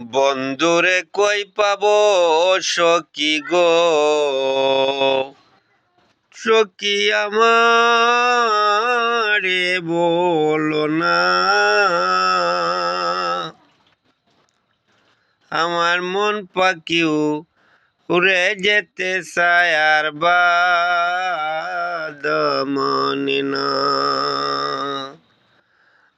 বন্ধুরে কই পাব সখী গো? সখী আমারে বলো না। আমার মন পাখিও উড়ে যেতে চায় আর বাদ মনে না।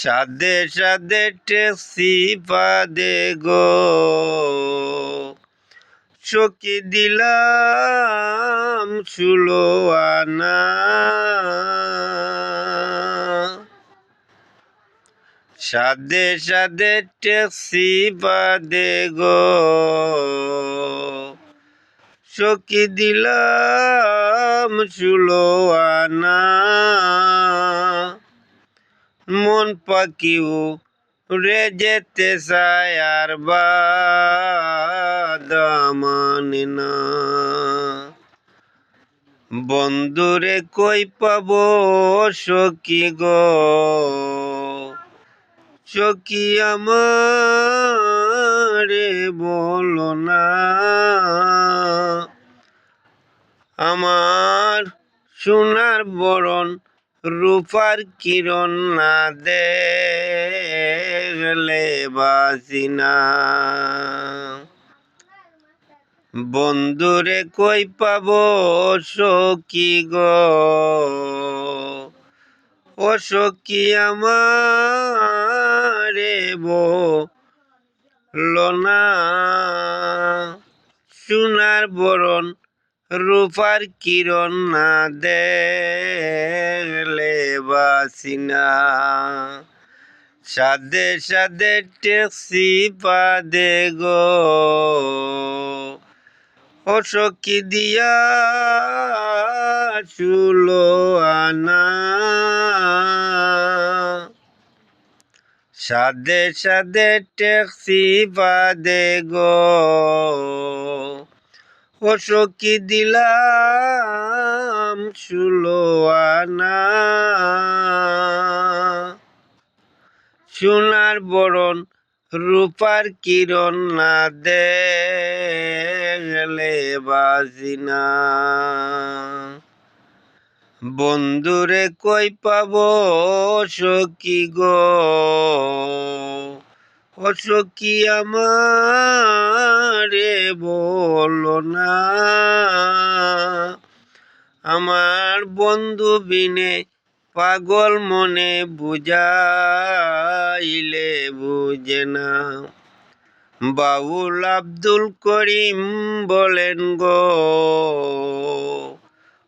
সাদে সাদে টেক্সি পাদে গো। চকি দিলাম চুলো আনা। সাদে সাদে টেক্সি পাদে গো। চকি দিলাম চুলো আনা। মন পাখিও রে যেতে চায় আর মানে না। বন্ধুরে কই পাব সখী গো? সখী আমারে বলো না। আমার সোনার বরণ রূপার কিরণ না দেখলে বাসি না। বন্ধুরে কই পাব সখী গো? ও সখী আমারে বলো না। সোনার বরণ রূপার কিরণ না দেখলে বাসিনা সাদে সাদে ট্যাক্সি পাদে গো অসকি দিয়া চুলো আনা। সাদে সাদে ট্যাক্সি পাদে গো অসকি দিলাম চুলো আনা সোনার বরণ রূপার কিরণ না দেখলে বাজিনা বন্ধুরে কই পাব সখী গো? সখী আমারে বলো না। আমার বন্ধু বিনে পাগল মনে বুঝাইলে বুঝে না। বাউল আব্দুল করিম বলেন গো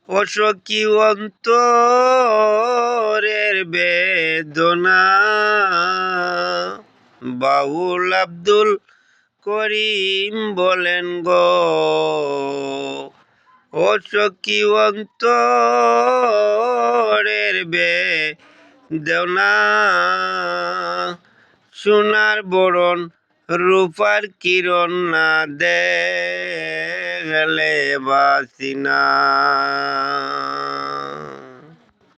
অসকি অন্তরের বেদনা। বাউল আব্দুল করিম বলেন গো অসকি অন্তরের বেদনা সোনার বরণ রূপার কিরণ না দেখলে বাসিনা